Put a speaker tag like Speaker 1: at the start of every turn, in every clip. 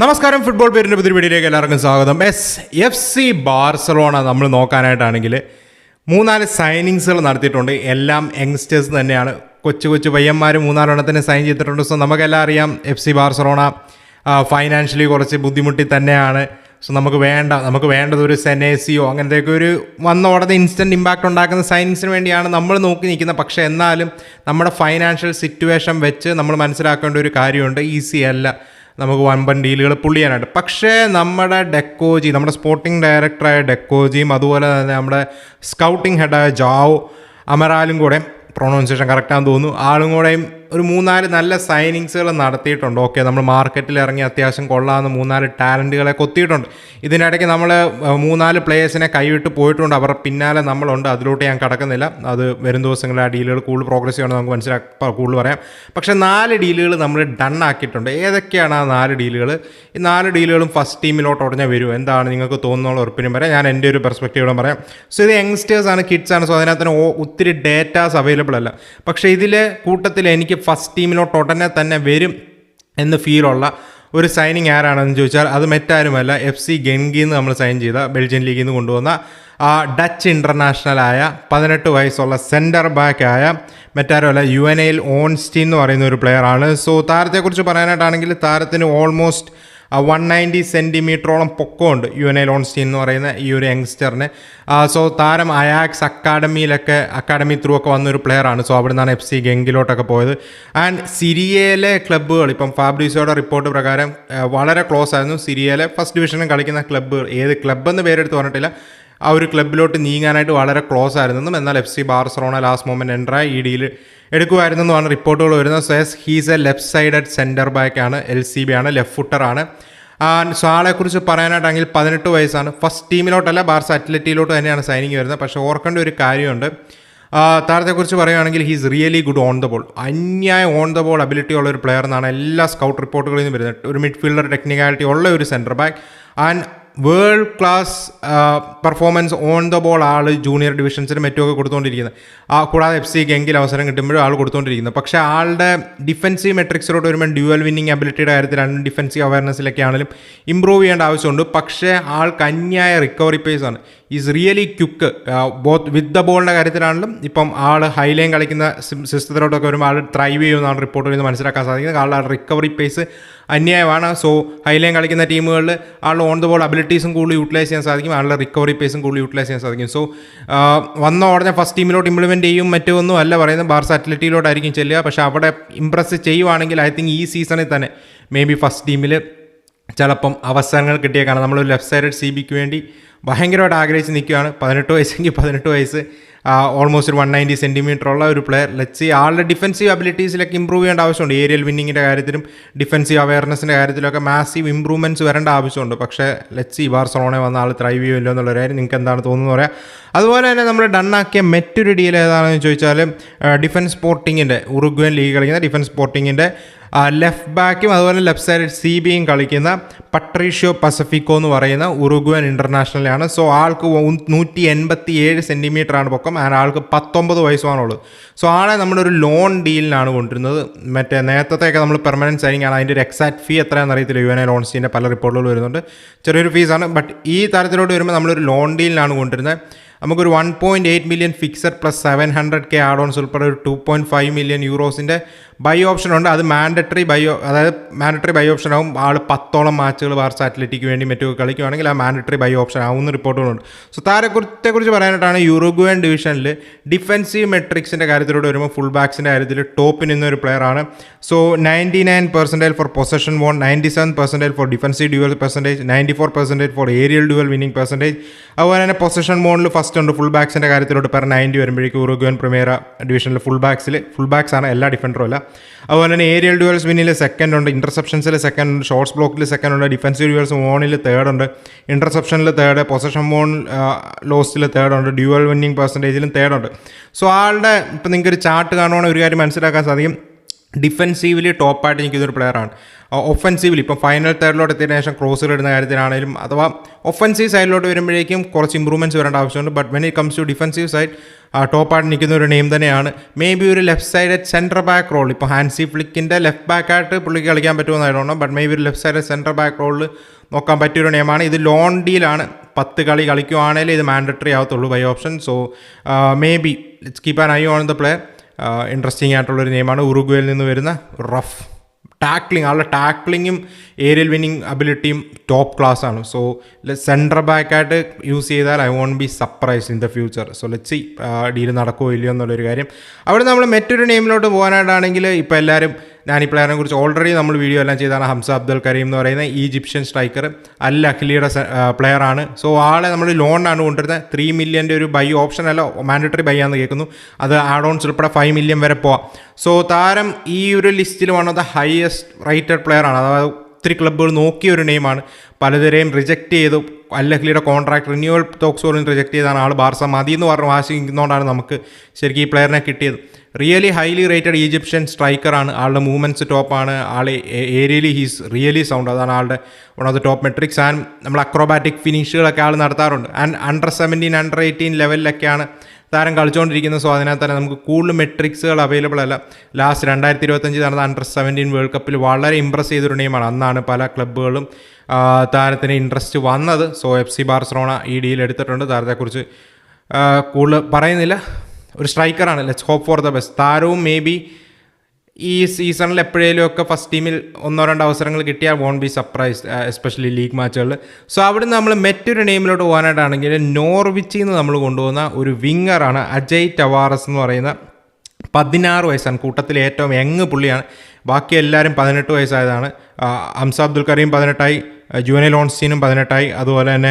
Speaker 1: നമസ്കാരം. ഫുട്ബോൾ പേരിന്റെ പുതിയ വീഡിയോയിലേക്ക് എല്ലാവർക്കും സ്വാഗതം. എസ് എഫ് സി ബാർസലോണ നമ്മൾ നോക്കാനായിട്ടാണെങ്കിൽ മൂന്നാൽ സൈനിങ്സുകൾ നടത്തിയിട്ടുണ്ട്. എല്ലാം യങ്സ്റ്റേഴ്സ് തന്നെയാണ്. കൊച്ചു കൊച്ചു പയ്യന്മാർ മൂന്നാലെണ്ണത്തിന് സൈൻ ചെയ്തിട്ടുണ്ട്. സോ നമുക്കെല്ലാം അറിയാം എഫ് സി ബാർസലോണ ഫൈനാൻഷ്യലി കുറച്ച് ബുദ്ധിമുട്ടി തന്നെയാണ്. സോ നമുക്ക് വേണ്ട നമുക്ക് വേണ്ടത് ഒരു സെനേസിയോ അങ്ങനത്തെയൊക്കെ ഒരു വന്ന ഉടനെ ഇൻസ്റ്റന്റ് ഇമ്പാക്റ്റ് ഉണ്ടാക്കുന്ന സൈനിങ്സിന് വേണ്ടിയാണ് നമ്മൾ നോക്കി നിൽക്കുന്നത്. പക്ഷേ എന്നാലും നമ്മുടെ ഫൈനാൻഷ്യൽ സിറ്റുവേഷൻ വെച്ച് നമ്മൾ മനസ്സിലാക്കേണ്ട ഒരു കാര്യമുണ്ട്. ഈസി അല്ല. നമുക്ക് വൺ ഡീലുകൾ പുള്ള് ചെയ്യാനായിട്ട് പക്ഷേ നമ്മുടെ ഡെക്കോജി നമ്മുടെ സ്പോർട്ടിംഗ് ഡയറക്ടറായ ഡെക്കോജിയും അതുപോലെ തന്നെ നമ്മുടെ സ്കൗട്ടിംഗ് ഹെഡായ ജാവോ അമരാലും കൂടെ പ്രൊണൗൺസിയേഷൻ കറക്റ്റാന്ന് തോന്നുന്നു. ആളും കൂടെയും ഒരു മൂന്നാൽ നല്ല സൈനിങ്സുകൾ നടത്തിയിട്ടുണ്ട്. ഓക്കെ നമ്മൾ മാർക്കറ്റിൽ ഇറങ്ങി അത്യാവശ്യം കൊള്ളാവുന്ന മൂന്നാൽ ടാലന്റുകളെ കൊത്തിയിട്ടുണ്ട്. ഇതിനിടയ്ക്ക് നമ്മൾ മൂന്നാൽ പ്ലേയേഴ്സിനെ കൈവിട്ട് പോയിട്ടുണ്ട്. അവരുടെ പിന്നാലെ നമ്മളുണ്ട്. അതിലോട്ട് ഞാൻ കടക്കുന്നില്ല. അത് വരും ദിവസങ്ങളിൽ ആ ഡീലുകൾ കൂടുതൽ പ്രോഗ്രസ് ചെയ്യണമെന്ന് നമുക്ക് മനസ്സിലാക്കാം കൂടുതൽ പറയാം. പക്ഷേ നാല് ഡീലുകൾ നമ്മൾ ഡൺ ആക്കിയിട്ടുണ്ട്. ഏതൊക്കെയാണ് ആ നാല് ഡീലുകൾ ഈ നാല് ഡീലുകളും ഫസ്റ്റ് ടീമിലോട്ട് ഉടനെ വരും. എന്താണ് നിങ്ങൾക്ക് തോന്നുന്നുള്ള ഉറപ്പിനും പറയാം. ഞാൻ എന്റെ ഒരു പെർസ്പെക്റ്റീവിലും പറയാം. സോ ഇത് യങ്സ്റ്റേഴ്സ് ആണ് കിഡ്സ് ആണ്. സോ അതിനകത്തിന് ഓ- ഒത്തിരി ഡേറ്റാസ് അവൈലബിൾ അല്ല. പക്ഷേ ഇതിലെ കൂട്ടത്തിൽ എനിക്ക് ഫസ്റ്റ് ടീമിലോട്ട് ഉടനെ തന്നെ വരും എന്ന് ഫീലുള്ള ഒരു സൈനിങ് ആരാണെന്ന് ചോദിച്ചാൽ അത് മറ്റാരുമല്ല എഫ് സി ഗെൻഗിൽ നിന്ന് നമ്മൾ സൈൻ ചെയ്ത ബെൽജിയൻ ലീഗിൽ നിന്ന് കൊണ്ടുവന്ന ആ ഡച്ച് ഇന്റർനാഷണലായ പതിനെട്ട് വയസ്സുള്ള സെന്റർ ബാക്കായ മറ്റാരുമല്ല യു എൻ എയിൽ ഓൺസ്റ്റീൻ എന്ന് പറയുന്ന ഒരു പ്ലെയറാണ് സോ താരത്തെക്കുറിച്ച് പറയാനായിട്ടാണെങ്കിൽ താരത്തിന് ഓൾമോസ്റ്റ് വൺ നയന്റി സെന്റിമീറ്ററോളം പൊക്കമുണ്ട് യു എൻ എ ലോൺസ്റ്റീൻ എന്ന് പറയുന്ന ഈ ഒരു യങ്സ്റ്ററിന് സോ താരം അയാക്സ് അക്കാഡമിയിലൊക്കെ അക്കാഡമി ത്രൂ ഒക്കെ വന്നൊരു പ്ലെയറാണ് സോ അവിടെ നിന്നാണ് എഫ് സി ഗെങ്കിലോട്ടൊക്കെ പോയത്. ആൻഡ് സിരിയയിലെ ക്ലബ്ബുകൾ ഇപ്പം ഫാബ്രീസോയുടെ റിപ്പോർട്ട് പ്രകാരം വളരെ ക്ലോസ് ആയിരുന്നു. സിരിയയിലെ ഫസ്റ്റ് ഡിവിഷനിൽ കളിക്കുന്ന ക്ലബ്ബുകൾ ഏത് ക്ലബ്ബെന്ന് പേരെടുത്ത് പറഞ്ഞിട്ടില്ല. ആ ഒരു ക്ലബിലോട്ട് നീങ്ങാനായിട്ട് വളരെ ക്ലോസ് ആയിരുന്നെന്നും എന്നാൽ F C Barcelona last moment എൻട്രായി ഈ ഡീൽ എടുക്കുമായിരുന്നെന്നുമാണ് റിപ്പോർട്ടുകൾ വരുന്നത്. Says he's a left sided centre back ആണ് എൽ സി ബി ആണ് ലെഫ്റ്റ് ഫുട്ടറാണ് ആണ്. സോ ആളെക്കുറിച്ച് പറയാനായിട്ടാണെങ്കിൽ പതിനെട്ട് വയസ്സാണ്. ഫസ്റ്റ് ടീമിലോട്ടല്ല ബാർസ അത്ലറ്റിയിലോട്ട് തന്നെയാണ് സൈനിങ് വരുന്നത്. പക്ഷേ ഓർക്കേണ്ട ഒരു കാര്യമുണ്ട്. താരത്തെക്കുറിച്ച് പറയുകയാണെങ്കിൽ he's really good on the ball അന്യായ ഓൺ ദ ബോൾ അബിലിറ്റി ഉള്ള ഒരു പ്ലെയർ എന്നാണ് എല്ലാ സ്കൗട്ട് റിപ്പോർട്ടുകളിൽ നിന്നും വരുന്നത്. ഒരു മിഡ്ഫീൽഡർ ടെക്നിക്കാലിറ്റി ഉള്ള ഒരു centre back and world class performance on the ball all junior ഡിവിഷൻസിനും മറ്റുമൊക്കെ കൊടുത്തുകൊണ്ടിരിക്കുന്നത് ആ കൂടാതെ എഫ് സിക്ക് എങ്കിൽ അവസരം കിട്ടുമ്പോഴും ആൾ കൊടുത്തുകൊണ്ടിരിക്കുന്നത് പക്ഷേ ആളുടെ ഡിഫൻസീവ് മെട്രിക്സിലോട്ട് വരുമ്പോൾ ഡ്യുവൽ വിന്നിങ് അബിലിറ്റിയുടെ കാര്യത്തിലാണ് ഡിഫൻസീവ് അവയർനെസ്സിലൊക്കെ ആണെങ്കിലും ഇമ്പ്രൂവ് ചെയ്യേണ്ട ആവശ്യമുണ്ട്. പക്ഷേ ആൾക്ക് അന്യായ റിക്കവറി പേസ് ആണ്. Is really quick both with the ബോളിന്റെ കാര്യത്തിലാണെങ്കിലും ഇപ്പം ആൾ ഹൈലൈൻ കളിക്കുന്ന സിസ്റ്റത്തിലോട്ടൊക്കെ വരുമ്പോൾ ആൾ ത്രൈവ് ചെയ്യുമെന്നാണ് റിപ്പോർട്ടിൽ നിന്ന് മനസ്സിലാക്കാൻ സാധിക്കുന്നത്. ആളുടെ റിക്കവറി പേസ് അന്യായമാണ്. സോ ഹൈലൈൻ കളിക്കുന്ന ടീമുകളിൽ ആളുടെ ഓൺ ദ ബോൾ അബിലിറ്റീസും കൂടുതൽ യൂട്ടിലൈസ് ചെയ്യാൻ സാധിക്കും. ആളുടെ റിക്കവറി പേസും കൂടുതൽ യൂട്ടിലൈസ് ചെയ്യാൻ സാധിക്കും. സോ വന്ന ഉടനെ ഫസ്റ്റ് ടീമിലോട്ട് ഇംപ്ലിമെന്റ് ചെയ്യും മറ്റൊന്നും അല്ല പറയുന്നത്. ബാർസ അത്ലറ്റിയിലോട്ടായിരിക്കും ചെല്ലുക. പക്ഷേ അവിടെ ഇമ്പ്രസ് ചെയ്യുവാണെങ്കിൽ ഐ തിങ്ക് ഈ സീസണിൽ തന്നെ മേ ബി ഫസ്റ്റ് ടീമിൽ ചിലപ്പം അവസരങ്ങൾ കിട്ടിയേക്കാണ്. നമ്മളൊരു ലെഫ്റ്റ് സൈഡ് സി ബിക്ക് വേണ്ടി ഭയങ്കരമായിട്ട് ആഗ്രഹിച്ച് നിൽക്കുകയാണ് പതിനെട്ട് വയസ്സെങ്കിൽ പതിനെട്ട് വയസ്സ് ഓൾമോസ്റ്റ് ഒരു വൺ നയന്റി സെന്റിമീറ്റർ ഉള്ള ഒരു പ്ലെയർ ലെറ്റ്സ് ആളുടെ ഡിഫൻസീവ് അബിലിറ്റീസിലൊക്കെ ഇമ്പ്രൂവ് ചെയ്യേണ്ട ആവശ്യമുണ്ട്. ഏരിയൽ വിന്നിങ്ങിന്റെ കാര്യത്തിലും ഡിഫൻസീവ് അവയർനെസ്സിന്റെ കാര്യത്തിലൊക്കെ മാസീവ് ഇമ്പ്രൂവ്മെന്റ്സ് വരേണ്ട ആവശ്യമുണ്ട്. പക്ഷേ ലെറ്റ്സ് ഈ ബാർസലോണെ വന്ന ആൾ ത്രൈവ് ചെയ്യുമല്ലോ എന്നുള്ള കാര്യം നിങ്ങൾക്ക് എന്താണ് തോന്നുന്നത് പറയാം. അതുപോലെ തന്നെ നമ്മൾ ഡണ്ണാക്കിയ മറ്റൊരു ഡീൽ ഏതാണെന്ന് ചോദിച്ചാൽ ഡിഫൻസ് സ്പോർട്ടിങ്ങിന്റെ ഉറുഗ്വൻ ലീഗ് കളിക്കുന്ന ഡിഫൻസ് സ്പോർട്ടിങ്ങിന്റെ ലെഫ്റ്റ് ബാക്കും അതുപോലെ ലെഫ്റ്റ് സൈഡ് സി ബിയും കളിക്കുന്ന പട്രീഷ്യോ പസഫിക്കോ എന്ന് പറയുന്ന ഉറുഗ്വൻ ഇന്റർനാഷണലാണ് സോ ആൾക്ക് നൂറ്റി എൺപത്തി ഏഴ് സെന്റിമീറ്റർ ആണ് പൊക്കം. ആൻഡ് ആൾക്ക് പത്തൊമ്പത് വയസ്സുമാണുള്ളത്. സോ ആളെ നമ്മളൊരു ലോൺ ഡീലിനാണ് കൊണ്ടിരുന്നത് മറ്റേ നേരത്തെയൊക്കെ നമ്മൾ പെർമനന്റ് സൈനിങ് അതിന്റെ ഒരു എക്സാക്ട് ഫീ എത്രയാണെന്ന് അറിയത്തില്ല. യു എൻ എ ലോൺസിന്റെ പല റിപ്പോർട്ടുകൾ വരുന്നുണ്ട്. ചെറിയൊരു ഫീസാണ് ബട്ട് ഈ തരത്തിലോട്ട് വരുമ്പോൾ നമ്മളൊരു ലോൺ ഡീലിനാണ് കൊണ്ടിരുന്നത് നമുക്കൊരു one point eight million fixed plus seven hundred K add ഉൾപ്പെടെ ഒരു ടു പോയിന്റ് ഫൈവ് മില്യൺ യൂറോസിന്റെ ബൈ ഓപ്ഷൻ ഉണ്ട്. അത് മാൻഡറ്ററി ബൈ അതായത് മാൻഡറ്ററി ബൈ ഓപ്ഷൻ ആവും. ആൾ പത്തോളം മാച്ചുകൾ വാർസ് അത്ലറ്റിക്ക് വേണ്ടി മറ്റു കളിക്കുകയാണെങ്കിൽ ആ മാൻഡറ്ററി ബൈ ഓപ്ഷൻ ആവുന്ന റിപ്പോർട്ടുകളുണ്ട്. സോ കുറിച്ച് പറയാനായിട്ടാണ് യൂറുഗ്വൻ ഡിവിഷനിൽ ഡിഫൻസീവ് മെട്രിക്സിന്റെ കാര്യത്തിലൂടെ വരുമ്പോൾ ഫുൾ ബാക്സിന്റെ കാര്യത്തിൽ ടോപ്പിൽ നിന്നൊരു പ്ലെയറാണ് so ninety nine percentage for possession won ninety seven percentage for defensive duel percentage ninety four percentage for aerial duel winning percentage അതുപോലെ തന്നെ പൊസഷൻ മോണിൽ ഫസ്റ്റ് ഉണ്ട്. ഫുൾ ബാക്സിന്റെ കാര്യത്തിലോട്ട് പെർ നയന്റി വരുമ്പോഴേക്കും ഉറുഗ്വൻ പ്രീമിയർ ഡിവിഷനിൽ ഫുൾ ബാക്സിൽ ഫുൾ ബാക്സ് ആണ് എല്ലാ ഡിഫൻഡറും അല്ല. അതുപോലെ തന്നെ ഏരിയൽ ഡ്യുവൽസ് വിന്നിൽ സെക്കൻഡ് ഉണ്ട് ഇന്റർസെപ്ഷൻസിൽ സെക്കൻഡ് ഉണ്ട് ഷോർട്സ് ബ്ലോക്കിൽ സെക്കൻഡ് ഉണ്ട് ഡിഫൻസീവ് ഡ്യുവൽസ് ഓണിൽ തേർഡ് ഉണ്ട് ഇന്റർസെപ്ഷനിൽ തേർഡ് പൊസഷൻ ബോൺ ലോസ്റ്റിൽ തേർഡ് ഉണ്ട് ഡ്യൂവൽ വിന്നിങ് പെർസെന്റേജിലും തേർഡ് ഉണ്ട്. സോ ആളുടെ ഇപ്പം നിങ്ങൾക്ക് ഒരു ചാർട്ട് കാണുവാണെങ്കിൽ ഒരു കാര്യം മനസ്സിലാക്കാൻ സാധിക്കും. ഡിഫെൻസീവ്ലി ടോപ്പായിട്ട് നിൽക്കുന്ന ഒരു പ്ലെയറാണ് ഒഫൻസീവ്ലി ഇപ്പം ഫൈനൽ തേർഡിലോട്ട് എത്തിയതിനു ശേഷം ക്രോസുകൾ ഇടുന്ന കാര്യത്തിലാണെങ്കിലും അഥവാ ഒഫൻസീവ് സൈഡിലോട്ട് വരുമ്പോഴേക്കും കുറച്ച് ഇമ്പ്രൂവ്മെന്റ്സ് വരേണ്ട ആവശ്യമുണ്ട്. But when it comes to defensive side ടോപ്പായിട്ട് നിൽക്കുന്ന ഒരു നെയിം തന്നെയാണ്. മേ ബി ഒരു left side centre back role ഇപ്പോൾ ഹാൻസി ഫ്ലിക്കിന്റെ ലെഫ്റ്റ് ബാക്കായിട്ട് പുള്ളിക്ക് കളിക്കാൻ പറ്റുമെന്നായിരുന്നു ബട്ട് മേ ബി ഒരു ലെഫ്റ്റ് സൈഡ് സെന്റർ ബാക്ക് റോളിൽ നോക്കാൻ പറ്റിയൊരു നെയിമാണ് ഇത് ലോൺ ഡീലാണ് പത്ത് കളി കളിക്കുവാണെങ്കിൽ ഇത് mandatory ആവത്തുള്ളൂ buy option so maybe let's keep an eye on the player interesting ആയിട്ടുള്ളൊരു നെയിമാണ് ഉറുഗ്വയിൽ നിന്ന് വരുന്ന റഫ്. ടാക്ലിംഗ് ആളുടെ ടാക്ലിങ്ങും ഏരിയൽ വിന്നിങ് അബിലിറ്റിയും ടോപ്പ് ക്ലാസ് ആണ്. സോ സെൻട്രൽ ബാക്കായിട്ട് യൂസ് ചെയ്താൽ I won't be surprise in the future so let see deal നടക്കുമോ ഇല്ലയോ എന്നുള്ളൊരു കാര്യം. അവിടെ നമ്മൾ മറ്റൊരു നെയിമിലോട്ട് പോകാനായിട്ടാണെങ്കിൽ ഇപ്പോൾ എല്ലാവരും ഞാൻ ഈ പ്ലെയറിനെ കുറിച്ച് ഓൾറെഡി നമ്മൾ വീഡിയോ എല്ലാം ചെയ്താണ് ഹംസ അബ്ദുൽ കരീം എന്ന് പറയുന്ന ഈജിപ്ഷ്യൻ സ്ട്രൈക്കർ അൽ അഖിലിയുടെ പ്ലെയറാണ് സോ ആളെ നമ്മൾ ലോണിനാണ് കൊണ്ടുവരുന്നത്. ത്രീ മില്യന്റെ ഒരു ബൈ ഓപ്ഷൻ അല്ല മാൻഡറ്ററി ബൈ ആണെന്ന് കേൾക്കുന്നു. അത് ആഡ് ഓൺസ് ഉൾപ്പെടെ ഫൈവ് മില്യൺ വരെ പോവാം. സോ താരം ഈ ഒരു ലിസ്റ്റിൽ one of the highest rated പ്ലെയറാണ് അതായത് ഒത്തിരി ക്ലബ്ബുകൾ നോക്കിയ ഒരു നെയിമാണ് പലതരെയും റിജക്റ്റ് ചെയ്തു. അല്ലഹ്ലിയുടെ കോൺട്രാക്ട് റിന്യൂവൽ ടോക്സ് പോലും റിജക്റ്റ് ചെയ്താണ് ആൾ ബാർസ മതി എന്ന് പറഞ്ഞ് വാശിക്കുന്നതുകൊണ്ടാണ് നമുക്ക് ശരിക്കും ഈ പ്ലെയറിനെ കിട്ടിയത്. റിയലി ഹൈലി റേറ്റഡ് ഈജിപ്ഷ്യൻ സ്ട്രൈക്കറാണ് ആളുടെ മൂവ്മെന്റ്സ് ടോപ്പാണ് ആൾ ഏരിയലി ഹീസ് റിയലി സൗണ്ട് അതാണ് ആളുടെ one of the top metrics and നമ്മൾ അക്രോബാറ്റിക് ഫിനിഷുകളൊക്കെ ആൾ നടത്താറുണ്ട്. And under seventeen under eighteen ലെവലിലൊക്കെയാണ് താരം കളിച്ചുകൊണ്ടിരിക്കുന്ന സോ അതിനകത്ത് തന്നെ നമുക്ക് കൂടുതൽ മെട്രിക്സുകൾ അവൈലബിൾ അല്ല. ലാസ്റ്റ് രണ്ടായിരത്തി ഇരുപത്തഞ്ച് നടന്ന അണ്ടർ സെവന്റീൻ വേൾഡ് കപ്പിൽ വളരെ ഇമ്പ്രസ് ചെയ്തൊരു ടീമാണ്. അന്നാണ് പല ക്ലബ്ബുകളും താരത്തിന് ഇൻട്രസ്റ്റ് വന്നത്. സോ എഫ് സി ബാർസലോണ ഈ ഡീൽ എടുത്തിട്ടുണ്ട്. താരത്തെക്കുറിച്ച് കൂടുതൽ പറയുന്നില്ല. ഒരു സ്ട്രൈക്കറാണ്. Let's hope for the best താരവും മേ ബി ഈ സീസണിൽ എപ്പോഴേലും ഒക്കെ ഫസ്റ്റ് ടീമിൽ ഒന്നോ രണ്ടോ അവസരങ്ങൾ കിട്ടിയാൽ won't be surprise especially league മാച്ചുകളിൽ so അവിടെ നമ്മൾ മറ്റൊരു നെയിമിലോട്ട് പോകാനായിട്ടാണെങ്കിൽ നോർവിച്ചിൽ നിന്ന് നമ്മൾ കൊണ്ടുപോകുന്ന ഒരു വിങ്ങറാണ് അജയ് ടവാറസ് എന്ന് പറയുന്ന പതിനാറ് വയസ്സാണ്. കൂട്ടത്തിൽ ഏറ്റവും യങ് പുള്ളിയാണ്. ബാക്കി എല്ലാവരും പതിനെട്ട് വയസ്സായതാണ്. ഹംസ അബ്ദുൽ കരീം പതിനെട്ടായി ജുവനെ ലോൺസ്റ്റീനും പതിനെട്ടായി അതുപോലെ തന്നെ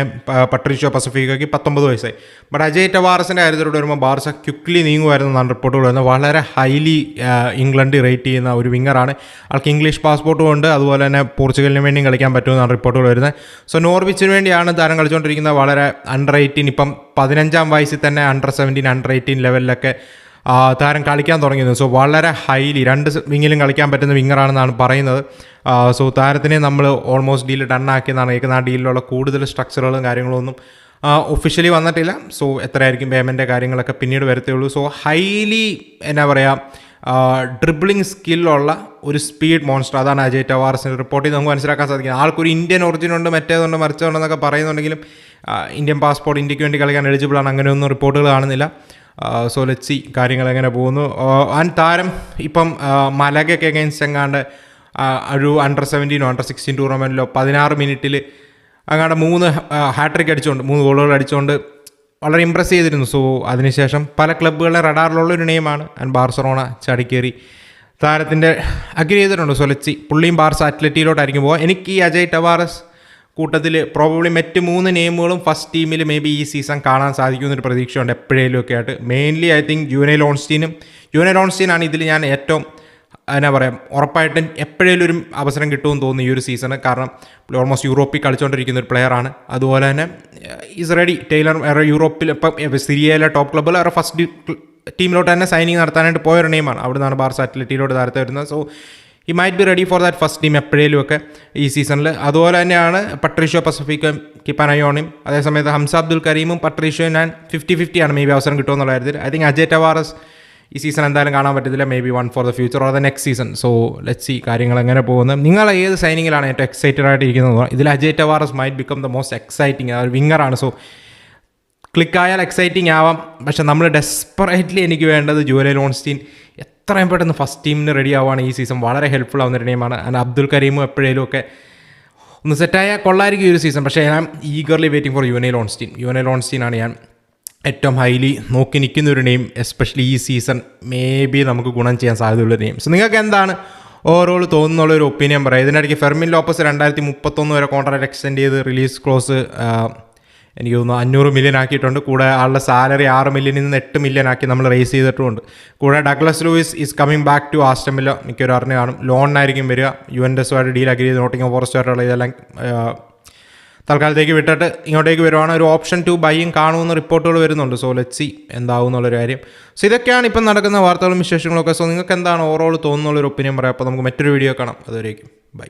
Speaker 1: പട്രീഷോ പസഫിക്കോയ്ക്ക് പത്തൊമ്പത് വയസ്സായി. ബട്ട് അജയ് ടവാറസിന്റെ കാര്യത്തിലൂടെ വരുമ്പോൾ ബാർസ ക്വിക്ലി നീങ്ങുമായിരുന്നെന്നാണ് റിപ്പോർട്ടുകൾ വരുന്നത്. വളരെ ഹൈലി ഇംഗ്ലണ്ട് റേറ്റ് ചെയ്യുന്ന ഒരു വിങ്ങറാണ്. ആൾക്ക് ഇംഗ്ലീഷ് പാസ്പോർട്ടും ഉണ്ട് അതുപോലെ തന്നെ പോർച്ചുഗലിന് വേണ്ടിയും കളിക്കാൻ പറ്റുമെന്നാണ് റിപ്പോർട്ടുകൾ വരുന്നത്. സോ നോർവിച്ചിന് വേണ്ടിയാണ് താരം കളിച്ചുകൊണ്ടിരിക്കുന്നത് വളരെ അണ്ടർ എയ്റ്റീൻ ഇപ്പം പതിനഞ്ചാം വയസ്സിൽ തന്നെ അണ്ടർ സെവന്റീൻ അണ്ടർ എയ്റ്റീൻ ലെവലിലൊക്കെ താരം കളിക്കാൻ തുടങ്ങിയത്. സോ വളരെ ഹൈലി രണ്ട് വിങ്ങിലും കളിക്കാൻ പറ്റുന്ന വിങ്ങറാണെന്നാണ് പറയുന്നത്. സോ താരത്തിനെ നമ്മൾ ഓൾമോസ്റ്റ് ഡീൽ ഡണ്ണാക്കിയെന്നാണ് കേൾക്കുന്നത്. ആ ഡീലിലുള്ള കൂടുതൽ സ്ട്രക്ചറുകളും കാര്യങ്ങളൊന്നും ഒഫീഷ്യലി വന്നിട്ടില്ല. സോ എത്രയായിരിക്കും പേയ്മെന്റ് കാര്യങ്ങളൊക്കെ പിന്നീട് വരത്തേയുള്ളൂ. സോ ഹൈലി എന്നാ പറയുക ഡ്രിബിളിംഗ് സ്കില്ലുള്ള ഒരു സ്പീഡ് മോൺസ്റ്റർ അതാണ് അജയ് ടവാർസിന്റെ റിപ്പോർട്ടിൽ നമുക്ക് മനസ്സിലാക്കാൻ സാധിക്കുന്നത്. ആൾക്കൊരു ഇന്ത്യൻ ഒറിജിൻ ഉണ്ട് മറ്റേതുണ്ട് മറിച്ചതുണ്ടെന്നൊക്കെ പറയുന്നുണ്ടെങ്കിലും ഇന്ത്യൻ പാസ്പോർട്ട് ഇന്ത്യയ്ക്ക് വേണ്ടി കളിക്കാൻ എലിജിബിൾ എലിജിബിളാണ് അങ്ങനെയൊന്നും റിപ്പോർട്ടുകൾ കാണുന്നില്ല. സോ ലെറ്റ് കാര്യങ്ങൾ എങ്ങനെ പോകുന്നു. ആൻഡ് താരം ഇപ്പം മലകൊക്കെ അഗൈൻസ്റ്റ് എങ്ങാണ്ട് ഒരു അണ്ടർ സെവന്റീനോ അണ്ടർ സിക്സ്റ്റീൻ ടൂർണമെന്റിലോ പതിനാറ് മിനിറ്റിൽ അങ്ങാണ്ട് മൂന്ന് ഹാട്രിക് അടിച്ചുകൊണ്ട് മൂന്ന് ഗോളുകൾ അടിച്ചുകൊണ്ട് വളരെ ഇമ്പ്രസ് ചെയ്തിരുന്നു. സോ അതിനുശേഷം പല ക്ലബ്ബുകളുടെ റഡാറിലുള്ള ഒരു നെയിമാണ് ആൻഡ് ബാർസറോണ ചടിക്കേറി താരത്തിന്റെ അഗ്രി ചെയ്തിട്ടുണ്ട്. സൊലച്ചി പുള്ളിയും ബാർസ അത്ലറ്റിയിലോട്ടായിരിക്കും പോകുക എനിക്ക് ഈ അജയ് ടവാറസ് കൂട്ടത്തിൽ പ്രോബബ്ലി മറ്റ് മൂന്ന് നെയിമുകളും ഫസ്റ്റ് ടീമിൽ മേ ബി ഈ സീസൺ കാണാൻ സാധിക്കും സാധിക്കുമെന്നൊരു പ്രതീക്ഷയുണ്ട് എപ്പോഴേലും ഒക്കെ ആയിട്ട് മെയിൻലി ഐ തിങ്ക് ജൂനെ ലോൺസ്റ്റീനും ജൂനെ ലോൺസ്റ്റീനാണ് ഇതിൽ ഞാൻ ഏറ്റവും എന്നാ പറയാം ഉറപ്പായിട്ടും എപ്പോഴേലും ഒരു അവസരം കിട്ടുമെന്ന് തോന്നുന്നു ഈ ഒരു സീസണ് കാരണം ഓൾമോസ്റ്റ് യൂറോപ്പിൽ കളിച്ചുകൊണ്ടിരിക്കുന്ന ഒരു പ്ലെയറാണ് അതുപോലെ തന്നെ ഈസ് റെഡി ടൈലർ യൂറോപ്പിൽ ഇപ്പം സിരിയയിലെ ടോപ്പ് ക്ലബ്ബിൽ അവരുടെ ഫസ്റ്റ് ടീമിലോട്ട് തന്നെ സൈനിങ് നടത്താനായിട്ട് പോയൊരു നെയിമാണ് അവിടെ നിന്നാണ് ബാർസ അത്ലറ്റിയിലോട്ട് താരത്തെ വരുന്നത്. സോ ഈ might be ready for that first team എപ്പോഴേലും ഒക്കെ ഈ സീസണിൽ അതുപോലെ തന്നെയാണ് പട്രീഷോ പസഫിക്കും കിപ്പാനയോണിയും അതേസമയത്ത് ഹംസ അബ്ദുൽ കരീമും പട്രീഷോയും ഞാൻ ഫിഫ്റ്റി ഫിഫ്റ്റിയാണ് മേ ബി അവസരം കിട്ടുമെന്നുള്ള കാര്യത്തിൽ. ഐ തിങ്ക് അജയ് ടവാറസ് ഈ സീസൺ എന്തായാലും കാണാൻ പറ്റത്തില്ല. Maybe one for the future or the next season so let see കാര്യങ്ങൾ എങ്ങനെ പോകുന്നത് നിങ്ങൾ ഏത് സൈനിങ്ങിലാണ് ഏറ്റവും എക്സൈറ്റഡ് ആയിട്ട് ഇരിക്കുന്നത് ഇതിൽ Ajay Tavares might become the most exciting ഒരു വിങ്ങറാണ് സോ ക്ലിക്കായാൽ എക്സൈറ്റിംഗ് ആവാം. പക്ഷെ നമ്മൾ ഡെസ്പറേറ്റ്ലി എനിക്ക് വേണ്ടത് ജൂലൈ ലോൺസ്റ്റീൻ എത്രയും പെട്ടെന്ന് ഫസ്റ്റ് ടീമിന് റെഡി ആവുകയാണ് ഈ സീസൺ വളരെ ഹെൽപ്ഫുൾ ആവുന്ന ഒരു ടീമാണ് ആൻഡ് അബ്ദുൽ കരീമും എപ്പോഴേലും ഒക്കെ ഒന്ന് സെറ്റായ കൊള്ളായിരിക്കും ഈ ഒരു സീസൺ പക്ഷേ ഞാൻ ഈഗർലി വെയിറ്റിംഗ് ഫോർ യുവനെ ലോൺസ്റ്റീൻ യുവനെ ലോൺസ്റ്റീനാണ് ഞാൻ ഏറ്റവും ഹൈലി നോക്കി നിൽക്കുന്ന ഒരു നെയിം എസ്പെഷ്യലി ഈ സീസൺ മേ ബി നമുക്ക് ഗുണം ചെയ്യാൻ സാധ്യതയുള്ള നെയിം സോ നിങ്ങൾക്ക് എന്താണ് ഓവറോൾ തോന്നുന്നുള്ള ഒരു ഒപ്പീനിയൻ പറയാം. ഇതിനിടയ്ക്ക് ഫെർമിൻ ലോപ്പസ് രണ്ടായിരത്തി മുപ്പത്തൊന്ന് വരെ കോൺട്രാക്ട് എക്സ്റ്റെൻഡ് ചെയ്ത് റിലീസ് ക്ലോസ് എനിക്ക് തോന്നുന്നു അഞ്ഞൂറ് മില്യൺ ആക്കിയിട്ടുണ്ട്. കൂടെ ആളുടെ സാലറി ആറ് മില്യണിൽ നിന്ന് എട്ട് മില്യൺ ആക്കി നമ്മൾ റേസ് ചെയ്തിട്ടുമുണ്ട്. കൂടെ Douglas Luiz is coming back to ആസ്റ്റമില്ല മിക്കൊരു അറിഞ്ഞു കാണും. ലോണിനായിരിക്കും വരിക. യു എൻ എസുമായിട്ട് ഡീൽ ചെയ്ത് നോട്ടിങ് ഫോറസ്റ്റുമായിട്ടുള്ള ഇതെല്ലാം തൽക്കാലത്തേക്ക് വിട്ടിട്ട് ഇങ്ങോട്ടേക്ക് വരുവാണ്. ഒരു ഓപ്ഷൻ ടു ബൈയും കാണുമെന്ന് റിപ്പോർട്ടുകൾ വരുന്നുണ്ട്. സോ ലെറ്റ് സി എന്താവും എന്നുള്ളൊരു കാര്യം. സോ ഇതൊക്കെയാണ് ഇപ്പം നടക്കുന്ന വാർത്തകളും വിശേഷങ്ങളൊക്കെ സോ നിങ്ങൾക്ക് എന്താണ് ഓവറോൾ തോന്നുന്നുള്ളൊരു ഒപ്പീനിയൻ പറയാം. അപ്പോൾ നമുക്ക് മറ്റൊരു വീഡിയോ കാണാം. അതുവരേക്കും. ബൈ